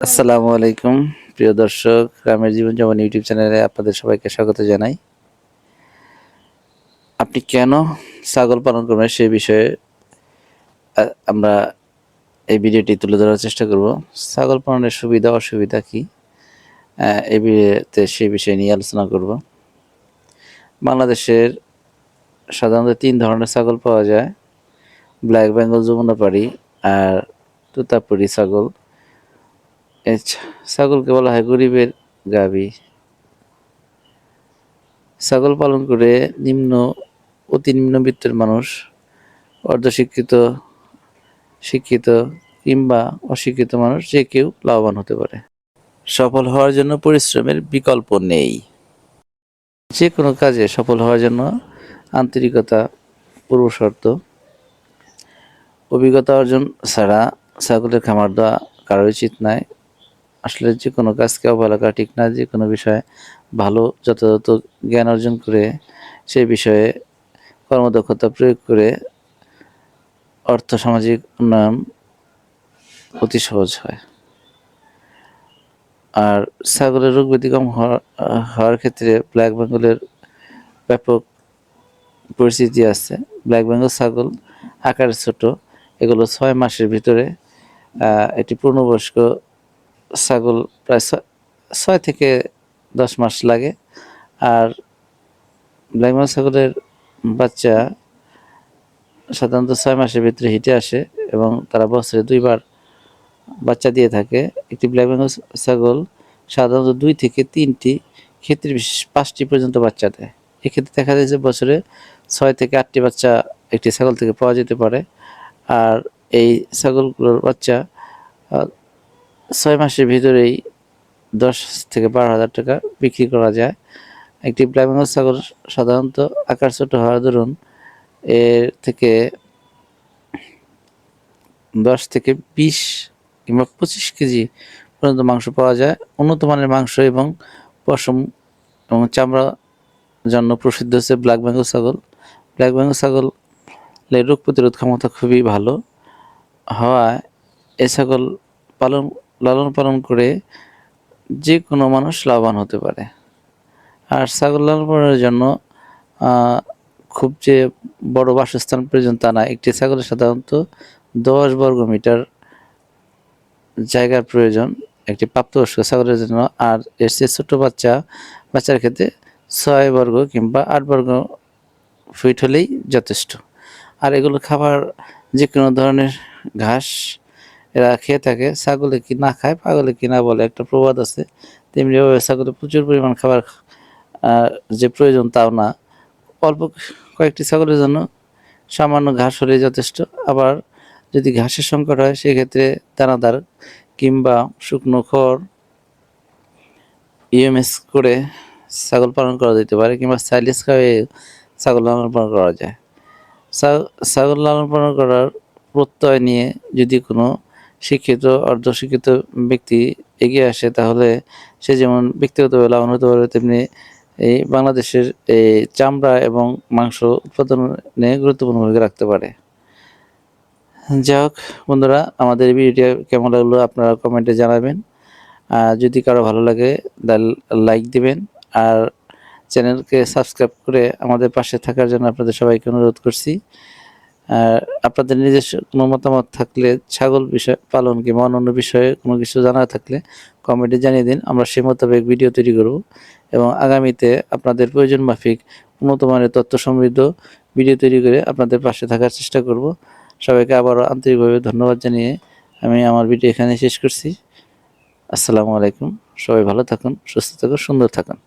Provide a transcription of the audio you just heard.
আসসালামু আলাইকুম, প্রিয় দর্শক, গ্রামের জীবন যেমন ইউটিউব চ্যানেলে আপনাদের সবাইকে স্বাগত জানাই। আপনি কেন ছাগল পালন করবেন সে বিষয়ে আমরা এই ভিডিওটি তুলে ধরার চেষ্টা করব। ছাগল পালনের সুবিধা, অসুবিধা কি? এই ভিডিওতে সে বিষয় নিয়ে আলোচনা করব। বাংলাদেশের সাধারণত তিন ধরনের ছাগল পাওয়া যায়। ব্ল্যাক বেঙ্গল যমুনাপাড়ি আর তুতাপুরি ছাগল। এই ছা- ছাগলকে বলা হয় গরিবের গাবি ছাগল পালন করে নিম্ন, অতি নিম্নবিত্তের মানুষ, অর্ধশিক্ষিত, শিক্ষিত কিংবা অশিক্ষিত মানুষ যে কেউ লাভবান হতে পারে। সফল হওয়ার জন্য পরিশ্রমের বিকল্প নেই। যে কোনো কাজে সফল হওয়ার জন্য আন্তরিকতা পূর্বশর্ত অভিজ্ঞতা অর্জন ছাড়া ছাগলের খামার দেওয়া কারও উচিত নয়। আসলে যে কোনো কাজকে অবহেলা করা ঠিক না, যে কোনো বিষয়ে ভালো যথাযথ জ্ঞান অর্জন করে সেই বিষয়ে কর্মদক্ষতা প্রয়োগ করে অর্থ সামাজিক উন্নয়ন অতি সহজ হয়। আর ছাগলের রোগ ব্যতিক্রম হওয়া- হওয়ার ক্ষেত্রে ব্ল্যাক বেঙ্গলের ব্যাপক পরিস্থিতি আছে। ব্ল্যাক বেঙ্গল ছাগল আকারে ছোট, এগুলো ছয় মাসের ভিতরে একটি পূর্ণবয়স্ক ছাগল প্রায় ছয়- থেকে দশ মাস লাগে। আর ব্ল্যাক বেঙ্গল ছাগলের বাচ্চা সাধারণত ছয় মাসের ভিতরে হিটে আসে এবং তারা বছরে দুইবার বাচ্চা দিয়ে থাকে। একটি ব্ল্যাক বেঙ্গল ছাগল সাধারণত দুই থেকে তিনটি ক্ষেত্রে বিশেষ পাঁচটি পর্যন্ত বাচ্চা দেয়। এক্ষেত্রে দেখা যায় যে বছরে ছয় থেকে আটটি বাচ্চা একটি ছাগল থেকে পাওয়া যেতে পারে। আর এই ছাগলগুলোর বাচ্চা ছয় মাসের ভিতরেই দশ থেকে বারো হাজার টাকা বিক্রি করা যায়। একটি ব্ল্যাক বেঙ্গল ছাগল সাধারণত আকার ছোট হওয়ার দরুন এর থেকে দশ থেকে বিশ কিংবা পঁচিশ কেজি পর্যন্ত মাংস পাওয়া যায়। উন্নত মানের মাংস এবং পশম এবং চামড়া জন্য প্রসিদ্ধ হচ্ছে ব্ল্যাক বেঙ্গল ছাগল। ব্ল্যাক বেঙ্গল ছাগলের রোগ প্রতিরোধ ক্ষমতা খুবই ভালো হওয়ায় এ ছাগল পালন লালন পালন করে যে কোনো মানুষ লাভবান হতে পারে। আর ছাগল লালন পালনের জন্য খুব যে বড় বাসস্থান প্রয়োজন তা না। একটি ছাগলের সাধারণত দশ বর্গ মিটার জায়গার প্রয়োজন, একটি প্রাপ্তবয়স্ক ছাগলের জন্য। আর এর চেয়ে ছোট বাচ্চা, বাচ্চার ক্ষেত্রে ছয় বর্গ কিংবা আট বর্গ ফিট হলেই যথেষ্ট। আর এগুলো খাবার যে কোনো ধরনের ঘাস এরা খেয়ে থাকে, ছাগলে কি না খায়, পাগলে কি না বলে, একটা প্রবাদ আছে। তেমনিভাবে ছাগলে প্রচুর পরিমাণ খাবার যে প্রয়োজন তাও না। অল্প কয়েকটি ছাগলের জন্য সামান্য ঘাস হলে যথেষ্ট। আবার যদি ঘাসের সংকট হয়, সেক্ষেত্রে দানাদার কিংবা শুকনো খড় ইএমএস করে ছাগল পালন করা যেতে পারে, কিংবা সাইলেস খাওয়ে ছাগল লালন পালন করা যায়। ছাগল লালন পালন করার প্রত্যয় নিয়ে যদি কোনো শিক্ষিত, অর্ধশিক্ষিত ব্যক্তি এগিয়ে আসে, তাহলে সে যেমন ব্যক্তিগতভাবে লাভবান হতে পারবে তেমনি এই বাংলাদেশের এই চামড়া এবং মাংস উৎপাদনে গুরুত্বপূর্ণ ভূমিকা রাখতে পারে। যাই হোক বন্ধুরা, আমাদের ভিডিওটি কেমন লাগল আপনারা কমেন্টে জানাবেন। আর যদি কারও ভালো লাগে লাইক দিবেন। আর চ্যানেলকে সাবস্ক্রাইব করে আমাদের পাশে থাকার জন্য আপনাদের সবাইকে অনুরোধ করছি। আপনাদের নিজস্ব কোনো মতামত থাকলে ছাগল বিষয়, পালন কিংবা অন্যান্য বিষয়ে কোনো কিছু জানা থাকলে কমেন্টে জানিয়ে দিন। আমরা সে মোতাবেক ভিডিও তৈরি করব এবং আগামীতে আপনাদের প্রয়োজন মাফিক উন্নত মানের তথ্য সমৃদ্ধ ভিডিও তৈরি করে আপনাদের পাশে থাকার চেষ্টা করব। সবাইকে আবারও আন্তরিকভাবে ধন্যবাদ জানিয়ে আমি আমার ভিডিও এখানে শেষ করছি। আসসালামু আলাইকুম। সবাই ভালো থাকুন, সুস্থ থাকুন, সুন্দর থাকুন।